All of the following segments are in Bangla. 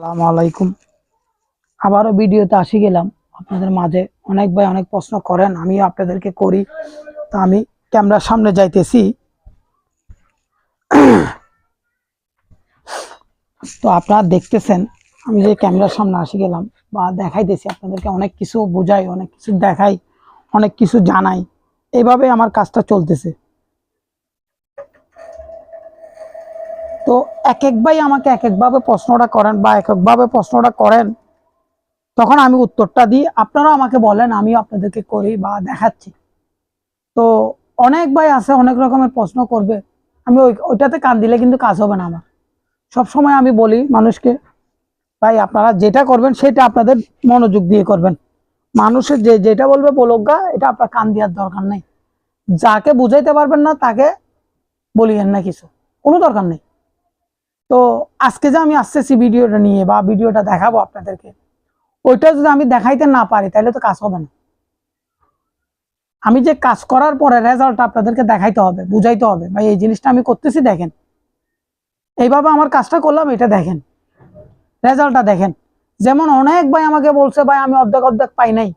আসসালামু আলাইকুম। আবারও ভিডিওতে আসি গেলাম। আপনাদের মাঝে অনেক ভাই অনেক প্রশ্ন করেন আমি আপনাদেরকে করি। তা আমি ক্যামেরার সামনে যাইতেছি। তো আপনারা দেখতেছেন, আমি যে ক্যামেরার সামনে আসি গেলাম বা দেখাইতেছি আপনাদেরকে অনেক কিছু বোঝাই, অনেক কিছু দেখাই, অনেক কিছু জানাই। এইভাবে আমার কাজটা চলতেছে। তো এক এক ভাই আমাকে এক একভাবে প্রশ্নটা করেন বা এক একভাবে প্রশ্নটা করেন, তখন আমি উত্তরটা দিই। আপনারা আমাকে বলেন আমি আপনাদেরকে করি বা দেখাচ্ছি। তো অনেক ভাই আছে, অনেক রকমের প্রশ্ন করবে। আমি ওই, ওইটাতে কান দিলে কিন্তু কাজ হবে না আমার। সব সময় আমি বলি মানুষকে, ভাই, আপনারা যেটা করবেন সেটা আপনাদের মনোযোগ দিয়ে করবেন। মানুষের যে, যেটা বলবে বলজ্ঞা এটা আপনার কান দেওয়ার দরকার নেই। যাকে বুঝাইতে পারবেন না, তাকে বলিয়েন না কিছু। কোনো দরকার নেই। তো আজকে যে আমি আসতেছি ভিডিওটা নিয়ে বা ভিডিওটা দেখাবো আপনাদেরকে, ওইটা যদি আমি দেখাইতে না পারি, তাহলে তো কাজ হবে না। আমি যে কাজ করার পরে রেজাল্ট আপনাদেরকে দেখাইতে হবে, বুঝাইতে হবে। ভাই, এই জিনিসটা আমি করতেছি, দেখেন। এইভাবে আমার কাজটা করলাম, এটা দেখেন। রেজাল্টটা দেখেন। যেমন অনেক ভাই আমাকে বলছে, ভাই, আমি অর্ধেক অর্ধেক পাই নাই।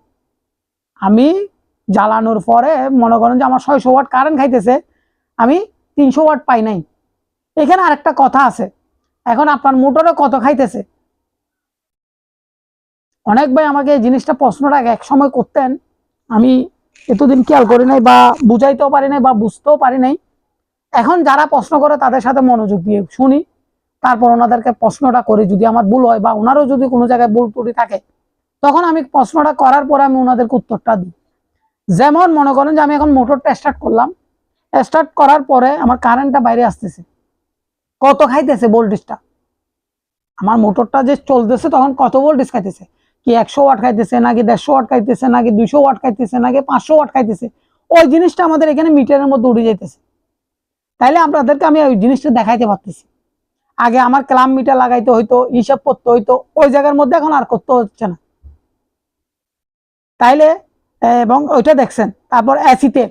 আমি জ্বালানোর পরে মনে করেন যে আমার ছয়শো ওয়াট কারেন্ট খাইতেছে, আমি তিনশো ওয়াট পাই নাই। এখানে আরেকটা কথা আছে। এখন আপনার মোটরে কত খাইতেছে? অনেক ভাই আমাকে এই জিনিসটা প্রশ্নটা এক সময় করতেন। আমি এতদিন খেয়াল করি নাই বা বুঝাইতেও পারি নাই বা বুঝতেও পারি নাই। এখন যারা প্রশ্ন করে তাদের সাথে মনোযোগ দিয়ে শুনি। তারপর ওনাদেরকে প্রশ্নটা করি। যদি আমার ভুল হয় বা ওনারও যদি কোনো জায়গায় ভুল ত্রুটি থাকে, তখন আমি প্রশ্নটা করার পরে আমি ওনাদেরকে উত্তরটা দিই। যেমন মনে করেন যে আমি এখন মোটরটা স্টার্ট করলাম। স্টার্ট করার পরে আমার কারেন্টটা বাইরে আসতেছে। কত খাইতেছে ভোল্টেজটা আমার মোটরটা যে চলতেছে তখন কত ভোল্টেজ খাইতেছে? কি একশো ওয়াট খাইতেছে, নাকি দেড়শো ওয়াট খাইতেছে, নাকি দুইশো ওয়াট খাইতেছে, নাকি পাঁচশো ওয়াট খাইতেছে? ওই জিনিসটা আমাদের এখানে মিটারের মধ্যে উড়ে যাইতেছে। তাইলে আপনাদেরকে আমি ওই জিনিসটা দেখাইতে পারতেছি। আগে আমার ক্লাম মিটার লাগাইতে হইতো, হিসাব করতে হইতো, ওই জায়গার মধ্যে এখন আর করতে হচ্ছে না। তাইলে, এবং ওইটা দেখছেন, তারপর অ্যাসিতে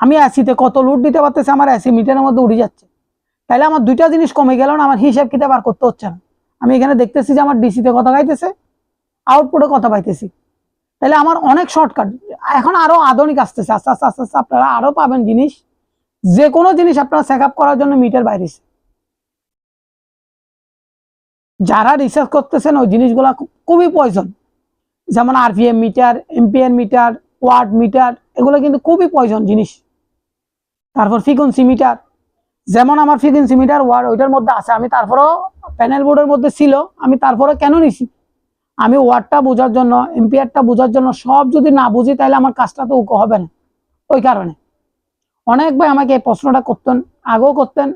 আমি অ্যাসিতে কত লোড দিতে পারতেছি, আমার অ্যাসি মিটারের মধ্যে উড়ে যাচ্ছে। তাইলে আমার দুইটা জিনিস কমে গেল না, আমার হিসাব কিতাব আর করতে হচ্ছে না। আমি এখানে দেখতেছি যে আমার ডিসিতে কথা গাইতেছে আউটপুটে কথা পাইতেছি। তাহলে আমার অনেক শর্টকাট এখন আরও আধুনিক আসতেছে, আস্তে আস্তে আস্তে আস্তে, আপনারা আরও পাবেন জিনিস। যে কোনো জিনিস আপনারা চেক আপ করার জন্য মিটার বাইরেছে যারা রিসার্চ করতেছেন, ওই জিনিসগুলা খুবই প্রয়োজন। যেমন আরপিএম মিটার এমপিএর মিটার ওয়াট মিটার এগুলো কিন্তু খুবই প্রয়োজন জিনিস। তারপর ফ্রিকোয়েন্সি মিটার যেমন আমার ফ্রিকোয়েন্সি মিটার ওয়ার ওইটার মধ্যে আছে, আমি তারপরেও প্যানেল বোর্ডের মধ্যে ছিল, আমি তারপরে কেন নিছি? আমি ওয়ার্ডটা বোঝার জন্য এম্পিয়ারটা বোঝার জন্য সব যদি না বুঝি, তাহলে আমার কাজটা তো উকো হবে না। ওই কারণে। অনেক ভাই আমাকে এই প্রশ্নটা করতেন, আগেও করতেন,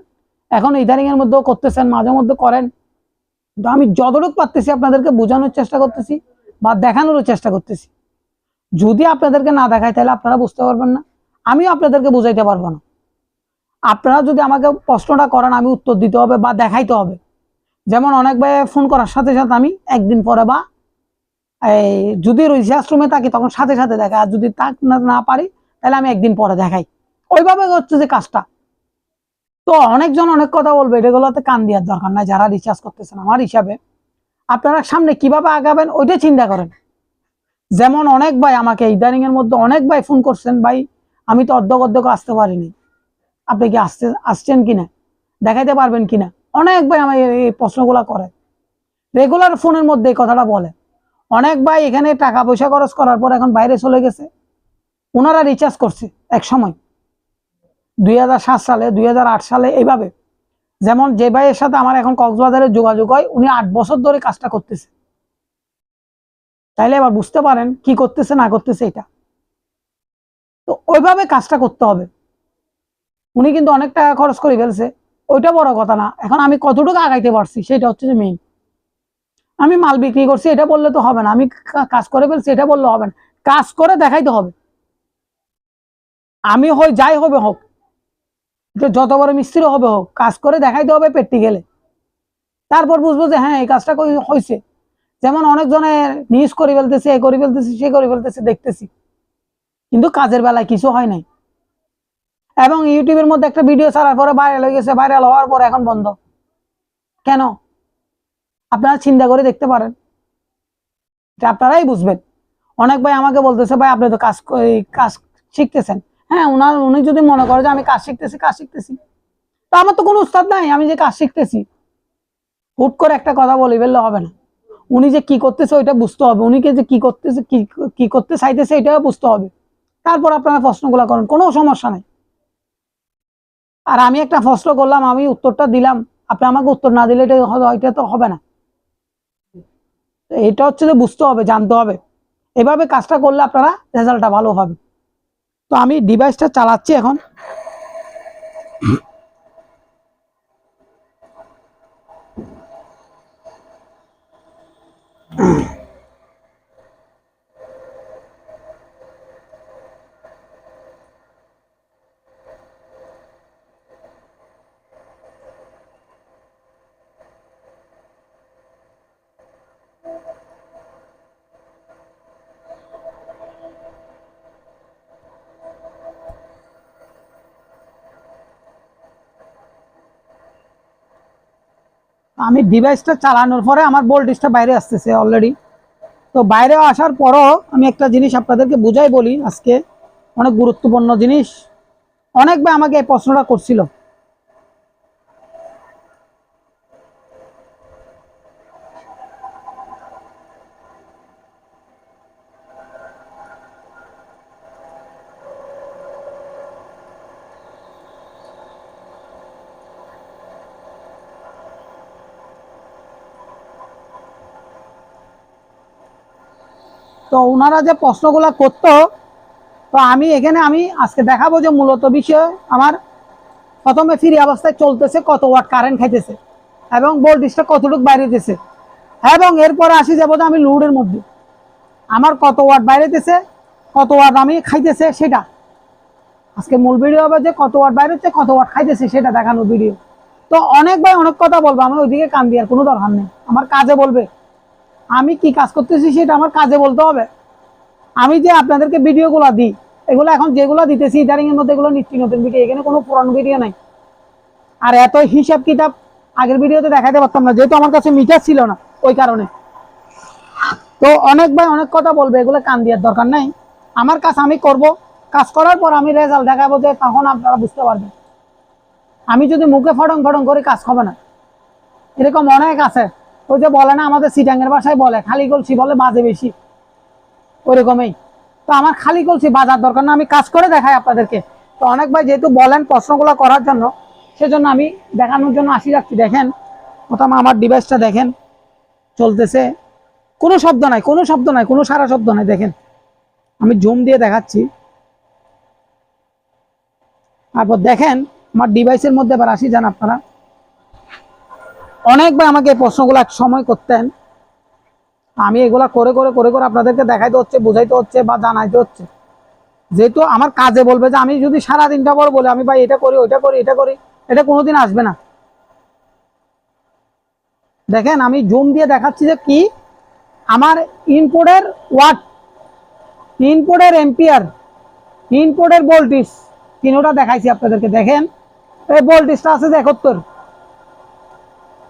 এখন ইদারিংয়ের মধ্যেও করতেছেন, মাঝে মধ্যে করেন। তো আমি যতটুকু পারতেছি আপনাদেরকে বোঝানোর চেষ্টা করতেছি বা দেখানোরও চেষ্টা করতেছি। যদি আপনাদেরকে না দেখায়, তাহলে আপনারা বুঝতে পারবেন না। আমিও আপনাদেরকে বুঝাইতে পারব না। আপনারা যদি আমাকে প্রশ্নটা করেন, আমি উত্তর দিতে হবে বা দেখাইতে হবে। যেমন অনেক ভাই ফোন করার সাথে সাথে আমি একদিন পরে বা এই যদি রিসার্চ রুমে থাকি, তখন সাথে সাথে দেখাই আর যদি তা না- পারি, তাহলে আমি একদিন পরে দেখাই। ওইভাবে হচ্ছে যে কাজটা। তো অনেকজন অনেক কথা বলবে, এগুলোতে কান দেওয়ার দরকার নাই, যারা রিচার্জ করতেছেন আমার হিসাবে। আপনারা সামনে কীভাবে আগাবেন, ওইটা চিন্তা করেন। যেমন অনেক ভাই আমাকে ইদানিং এর মধ্যে অনেক ভাই ফোন করছেন, ভাই, আমি তো অর্ধেক অর্ধেক আসতে পারিনি। আপনি কি আসতে আসছেন কিনা? দেখাইতে পারবেন কিনা? অনেক ভাই আমার এই- প্রশ্নগুলা করে। রেগুলার ফোনের মধ্যে এই কথাটা বলে। অনেক ভাই এখানে টাকা পয়সা খরচ করার পর এখন বাইরে চলে গেছে। ওনারা রিচার্জ করছে এক সময়। দুই হাজার সাত সালে, দুই হাজার আট সালে এইভাবে। যেমন যে ভাইয়ের সাথে আমার এখন কক্সবাজারে যোগাযোগ হয়, উনি আট বছর ধরে কাজটা করতেছে। তাইলে এবার বুঝতে পারেন কি করতেছে, না করতেছে এটা। তো ওইভাবে কাজটা করতে হবে। উনি কিন্তু অনেক টাকা খরচ করে ফেলছে। ওইটা বড় কথা না। এখন আমি কতটুকু আগাইতে পারছি সেটা হচ্ছে যে মেইন আমি মাল বিক্রি করছি, এটা বললে তো হবে না। আমি কাজ করে ফেলছি, এটা বললে হবে না। কাজ করে দেখাইতে হবে। আমি হই, যাই হবে হোক যত বড় মিস্ত্রি হবে হোক, কাজ করে দেখাইতে হবে পেটটি গেলে। তারপর বুঝব যে হ্যাঁ এই কাজটা হয়েছে যেমন অনেক অনেকজনের নিউজ করে ফেলতেছে, এ করে ফেলতেছে, সে করে ফেলতেছে, দেখতেছি। কিন্তু কাজের বেলায় কিছু হয় নাই। এবং ইউটিউবের মধ্যে একটা ভিডিও ছাড়ার পরে ভাইরাল হয়ে গেছে ভাইরাল হওয়ার পর এখন বন্ধ। কেন? আপনারা চিন্তা করে দেখতে পারেন। আপনারাই বুঝবেন। অনেক ভাই আমাকে বলতেছে, ভাই, আপনি তো কাজ কাজ শিখতেছেন। হ্যাঁ ওনার উনি যদি মনে করে যে আমি কাজ শিখতেছি কাজ শিখতেছি। তো আমার তো কোনো উস্তাদ নাই, আমি যে কাজ শিখতেছি। হুট করে একটা কথা বলি ফেললে হবে না। উনি যে কি করতেছে, ওইটা বুঝতে হবে। উনিকে যে কি করতেছে, কি কি করতে চাইতেছে, এটাও বুঝতে হবে। তারপর আপনারা প্রশ্নগুলো করেন, কোনো সমস্যা নাই। আর আমি একটা প্রশ্ন করলাম, আমি উত্তরটা দিলাম। আপনি আমাকে উত্তর না দিলে এটা এটা তো হবে না। এটা হচ্ছে যে বুঝতে হবে, জানতে হবে। এভাবে কাজটা করলে আপনারা রেজাল্টটা ভালো হবে তো আমি ডিভাইসটা চালাচ্ছি এখন। আমি ডিভাইসটা চালানোর পরে আমার ভোল্টেজটা বাইরে আসতেছে অলরেডি তো বাইরে আসার পরও আমি একটা জিনিস আপনাদেরকে বুঝাই বলি আজকে। অনেক গুরুত্বপূর্ণ জিনিস। অনেকবার আমাকে এই প্রশ্নটা করছিল। তো ওনারা যে প্রশ্নগুলো করতো, তো আমি এখানে আমি আজকে দেখাবো যে মূলত বিষয় আমার প্রথমে ফ্রি অবস্থায় চলতেছে, কত ওয়াট কারেন্ট খাইতেছে এবং ভোল্টেজটা কতটুকু বাইরেতেছে এবং এরপরে আসি যাব আমি লোডের মধ্যে। আমার কত ওয়াট বাইরেতেছে কত ওয়াট আমি খাইতেছে সেটা। আজকে মূল ভিডিও হবে যে কত ওয়াট বাইরেছে কত ওয়াট খাইতেছে সেটা দেখানোর ভিডিও তো অনেক ভাই অনেক কথা বলব, আমি ওইদিকে কান দেওয়ার কোনো দরকার নেই। আমার কাজে বলবে। আমি কি কাজ করতেছি সেটা আমার কাজে বলতে হবে। আমি যে আপনাদেরকে ভিডিওগুলো দিই, এগুলো এখন যেগুলো দিতেছি ইদারিং এর মধ্যে এগুলো নিত্য নতুন ভিডিও, এখানে কোনো পুরানো ভিডিও নাই। আর এত হিসাব কিতাব আগের ভিডিওতে দেখাতে পারতাম না, যেহেতু আমার কাছে মিটার ছিল না ওই কারণে। তো অনেক ভাই অনেক কথা বলবে, এগুলো কান দেওয়ার দরকার নাই। আমার কাজ আমি করব, কাজ করার পর আমি রেজাল্ট দেখাবো যে তখন আপনারা বুঝতে পারবেন। আমি যদি মুখে ফটং ফটং করে কাজ হবে না, এরকম অনেক আছে। ওই যে বলে না, আমাদের সিটাঙ্গের বাসায় বলে, খালি কলসি বলে বাজে বেশি। ওরকমই তো আমার খালি কলসি বাজার দরকার না, আমি কাজ করে দেখাই আপনাদেরকে। তো অনেক ভাই যেহেতু বলেন প্রশ্নগুলো করার জন্য, সেজন্য আমি দেখানোর জন্য আসি যাচ্ছি। দেখেন, প্রথম আমার ডিভাইসটা দেখেন, চলতেছে। কোনো শব্দ নাই, কোনো শব্দ নাই, কোনো সারা শব্দ নাই, দেখেন। আমি জুম দিয়ে দেখাচ্ছি। তারপর দেখেন, আমার ডিভাইসের মধ্যে এবার আসি যান আপনারা। অনেকবার আমাকে এই প্রশ্নগুলো এক সময় করতেন। আমি এগুলা করে করে করে করে আপনাদেরকে দেখাইতে হচ্ছে, বোঝাইতে হচ্ছে বা জানাইতে হচ্ছে। যেহেতু আমার কাজে বলবে যে, আমি যদি সারা দিনটা পর বলে, আমি ভাই এটা করি, ওইটা করি, এটা করি, এটা কোনোদিন আসবে না। দেখেন, আমি জুম দিয়ে দেখাচ্ছি যে কি? আমার ইনপুটের ওয়াট ইনপুটের এম্পিয়ার ইনপুটের ভোল্টেজ তিনোটা দেখাইছি আপনাদেরকে, দেখেন। এই ভোল্টেজটা আছে যে একাত্তর।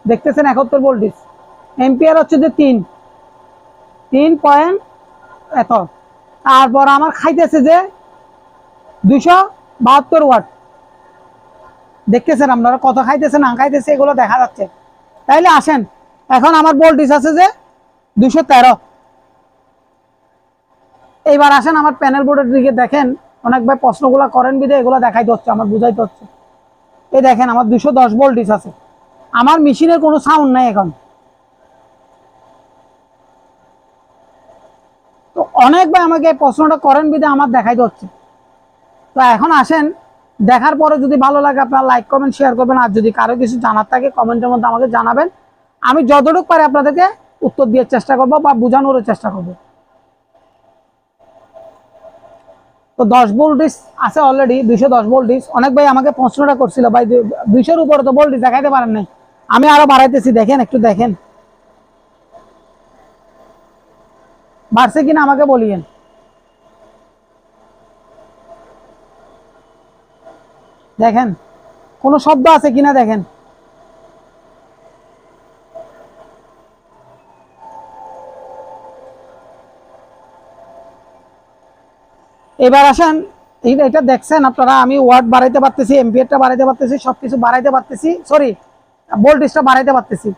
দেখতেছেন একাত্তর ভোল্টেজ। এম্পিয়ার হচ্ছে যে তিন। তিন পয়েন্ট এত। তারপর আমার খাইতেছে যে দুশো বাহাত্তর ওয়াট। দেখতেছেন আপনারা কত খাইতেছে, না খাইতেছে, এগুলো দেখা যাচ্ছে। তাইলে আসেন, এখন আমার ভোল্টেজ আছে যে দুশো তেরো। এইবার আসেন আমার প্যানেল বোর্ডের দিকে দেখেন, অনেক ভাই প্রশ্নগুলো করেন বিদে এগুলো দেখাইতে হচ্ছে, আমার বুঝাইতে হচ্ছে। এই দেখেন আমার দুশো দশ ভোল্টেজ আছে। আমার মেশিনের কোনো সাউন্ড নাই এখন। তো অনেক ভাই আমাকে প্রশ্নটা করেন বিদে আমার দেখাইতে হচ্ছে। তো এখন আসেন, দেখার পরে যদি ভালো লাগে আপনারা লাইক কমেন্ট শেয়ার করবেন, আর যদি কারও কিছু জানার থাকে কমেন্টের মধ্যে আমাকে জানাবেন। আমি যতটুকু পারি আপনাদেরকে উত্তর দেওয়ার চেষ্টা করব বা বোঝানোর চেষ্টা করব। তো দশ ভোল্টেজ আছে অলরেডি দুইশো দশ ভোল্টেজ অনেক ভাই আমাকে প্রশ্নটা করছিল, ভাই দুইশোর উপরে তো ভোল্টেজ দেখাইতে পারেন নাই। আমি আরও বাড়াইতেছি, দেখেন, একটু দেখেন। বাড়ছে কিনা আমাকে বলিয়েন। দেখেন, কোনো শব্দ আছে কিনা দেখেন। এবার আসেন এটা দেখছেন আপনারা, আমি ওয়ার্ড বাড়াইতে পারতেছি এমপিএরটা বাড়াইতে পারতেছি, সবকিছু বাড়াইতে পারতেছি সরি ভোল্টেজটা বাড়াইতে পারতেছি।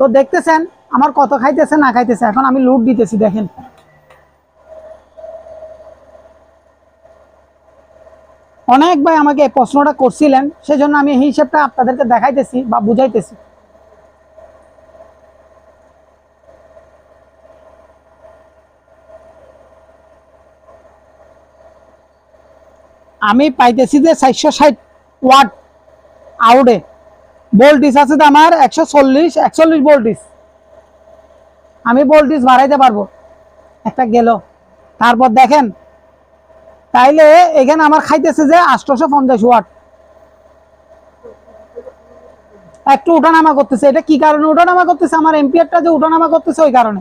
তো দেখতেছেন, আমার কত খাইতেছে, না খাইতেছে, এখন আমি লুট দিতেছি, দেখেন। অনেক ভাই আমাকে প্রশ্নটা করছিলেন, সেজন্য আমি এই হিসেবটা আপনাদেরকে দেখাইতেছি বা বুঝাইতেছি। আমি পাইতেছি যে চারশো ষাট ওয়াট আউটে। ভোল্টেজ আছে তো আমার একশো চল্লিশ একচল্লিশ ভোল্টেজ আমি ভোল্টেজ বাড়াইতে পারব। একটা গেল। তারপর দেখেন, তাইলে এখানে আমার খাইতেছে যে আটশোশো পঞ্চাশ ওয়াট একটু উঠানামা করতেছে। এটা কি কারণে উঠানামা করতেছে? আমার এম্পিয়ারটা যে উঠানামা করতেছে ওই কারণে।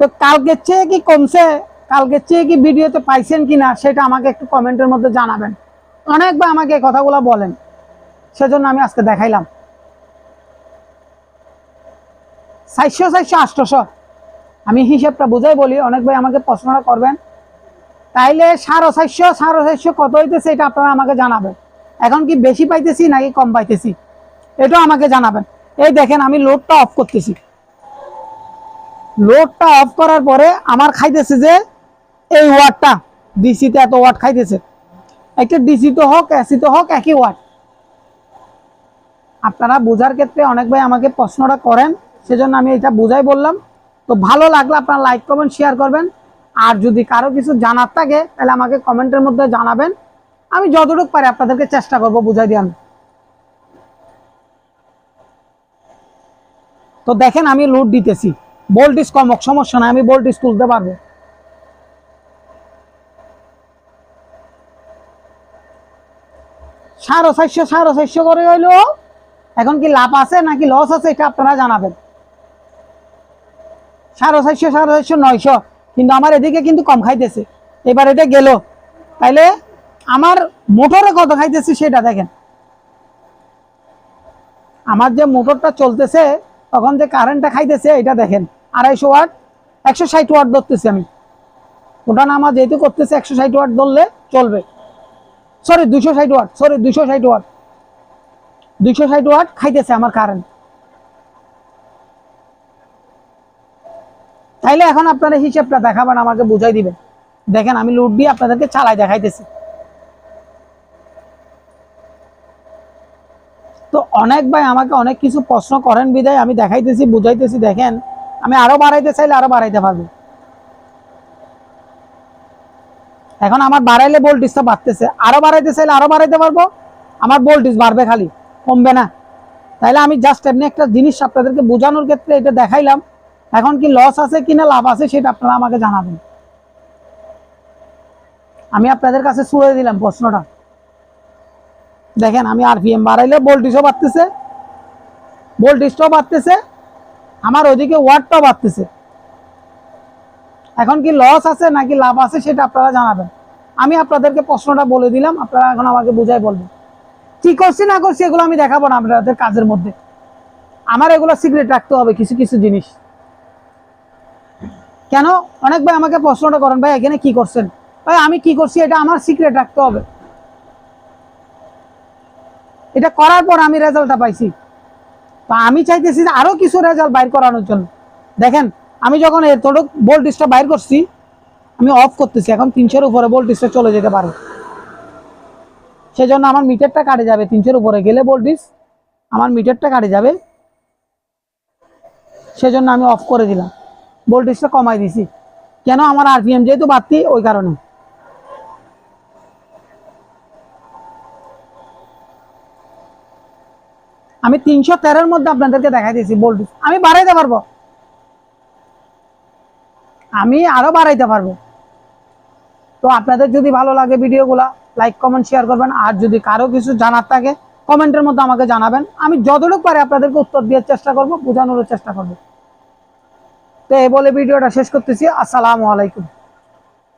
তো কালকের চেয়ে কি কমছে? কালকের চেয়ে কি ভিডিওতে পাইছেন কিনা, সেটা আমাকে একটু কমেন্টের মধ্যে জানাবেন। অনেকবার আমাকে কথাগুলো বলেন। সেজন্য আমি আজকে দেখাইলাম। চারশো চারশো আটশোশো আমি হিসেবটা বুঝাই বলি, অনেক ভাই আমাকে প্রশ্নটা করবেন, তাইলে সাড়ে চারশো সাড়ে চারশো কত হইতেছে এটা আপনারা আমাকে জানাবেন। এখন কি বেশি পাইতেছি নাকি কম পাইতেছি? এটাও আমাকে জানাবেন। এই দেখেন আমি লোডটা অফ করতেছি। লোডটা অফ করার পরে আমার খাইতেছে যে এই ওয়াটটা। ডিসিতে এত ওয়াট খাইতেছে। একটা ডিসি তো হোক এসি তো হোক, একই ওয়াট আপনারা বোঝার ক্ষেত্রে অনেক ভাই আমাকে প্রশ্নটা করেন, সেজন্য আমি এটা বুঝাই বললাম। তো ভালো লাগলে আপনারা লাইক করবেন শেয়ার করবেন। আর যদি কারও কিছু জানার থাকে, তাহলে আমাকে কমেন্টের মধ্যে জানাবেন। আমি যতটুকু পারি আপনাদেরকে চেষ্টা করব বুঝাই দিয়ে তো দেখেন আমি লোড দিতেছি। ভোল্টেজ কমক সমস্যা নাই, আমি ভোল্টেজ তুলতে পারব। সাড়ে চারশো সাড়ে চারশো করে হইল। এখন কি লাভ আছে নাকি লস আছে এটা আপনারা জানাবেন। সাড়ে চারশো সাড়ে চারশো নয়শো, কিন্তু আমার এদিকে কিন্তু কম খাইতেছে। এবার এটা গেল। তাইলে আমার মোটরে কত খাইতেছে সেটা দেখেন। আমার যে মোটরটা চলতেছে, তখন যে কারেন্টটা খাইতেছে, এটা দেখেন। আড়াইশো ওয়াট, একশো ষাট ওয়াট ধরতেছি আমি। ওটা না আমার যেহেতু করতেছে, একশো ষাট ওয়াট ধরলে চলবে। সরি দুশো ষাট ওয়াট সরি দুশো ষাট ওয়াট। দুশো ষাট ওয়াট খাইতেছে আমার কারেন্ট তাইলে এখন আপনারা হিসেবটা দেখাবেন, আমাকে বুঝাই দিবেন। দেখেন, আমি লোড দিয়ে আপনাদেরকে চালাই দেখাইতেছি। তো অনেক ভাই আমাকে অনেক কিছু প্রশ্ন করেন বিদায়, আমি দেখাইতেছি, বুঝাইতেছি, দেখেন। আমি আরও বাড়াইতে চাইলে আরও বাড়াইতে পারব। এখন আমার বাড়াইলে ভোল্টেজটা বাড়তেছে। আরও বাড়াইতে চাইলে আরও বাড়াইতে পারব। আমার ভোল্টেজ বাড়বে খালি। কমবে না। তাইলে আমি জাস্ট এমনি একটা জিনিস আপনাদেরকে বোঝানোর ক্ষেত্রে এটা দেখাইলাম। এখন কি লস আছে কিনা লাভ আছে সেটা আপনারা আমাকে জানাবেন। আমি আপনাদের কাছে ছুড়ে দিলাম প্রশ্নটা। দেখেন, আমি আরপিএম বাড়াইলে ভোল্টেজও বাড়তেছে ভোল্টেজটাও বাড়তেছে, আমার ওইদিকে ওয়াটটাও বাড়তেছে। এখন কি লস আছে নাকি লাভ আছে সেটা আপনারা জানাবেন। আমি আপনাদেরকে প্রশ্নটা বলে দিলাম, আপনারা এখন আমাকে বুঝাই বলবেন। কি করছি না করছি এগুলো আমি দেখাবো না আপনাদের কাজের মধ্যে। আমার এগুলো সিক্রেট রাখতে হবে, কিছু কিছু জিনিস। কেন? অনেক ভাই আমাকে প্রশ্নটা করেন, ভাই, এখানে কি করছেন? ভাই, আমি কি করছি এটা আমার সিক্রেট রাখতে হবে। এটা করার পর আমি রেজাল্টটা পাইছি। তো আমি চাইতেছি যে আরও কিছু রেজাল্ট বাইর করানোর জন্য। দেখেন, আমি যখন এতটুক ভোল্টেজটা বাইর করছি, আমি অফ করতেছি, এখন তিনশোর উপরে ভোল্টেজটা চলে যেতে পারে। সেজন্য আমার মিটারটা কাটে যাবে তিনশোর উপরে। গেলে ভোল্টেজ আমার মিটারটা কাটে যাবে। সেজন্য আমি অফ করে দিলাম। ভোল্টেজটা কমাই দিছি। কেন? আমার আরপিএম যেহেতু বাড়তি, ওই কারণে। আমি তিনশো তেরোর মধ্যে আপনাদেরকে দেখাই দিয়েছি ভোল্টেজ আমি বাড়াইতে পারব। আমি আরও বাড়াইতে পারব। তো আপনাদের যদি ভালো লাগে ভিডিওগুলা লাইক কমেন্ট শেয়ার করবেন। আর যদি কারও কিছু জানার থাকে কমেন্টের মধ্যে আমাকে জানাবেন। আমি যতটুকু পারি আপনাদেরকে উত্তর দেওয়ার চেষ্টা করব বোঝানোর চেষ্টা করব। তো এই বলে ভিডিওটা শেষ করতেছি। আসসালামু আলাইকুম।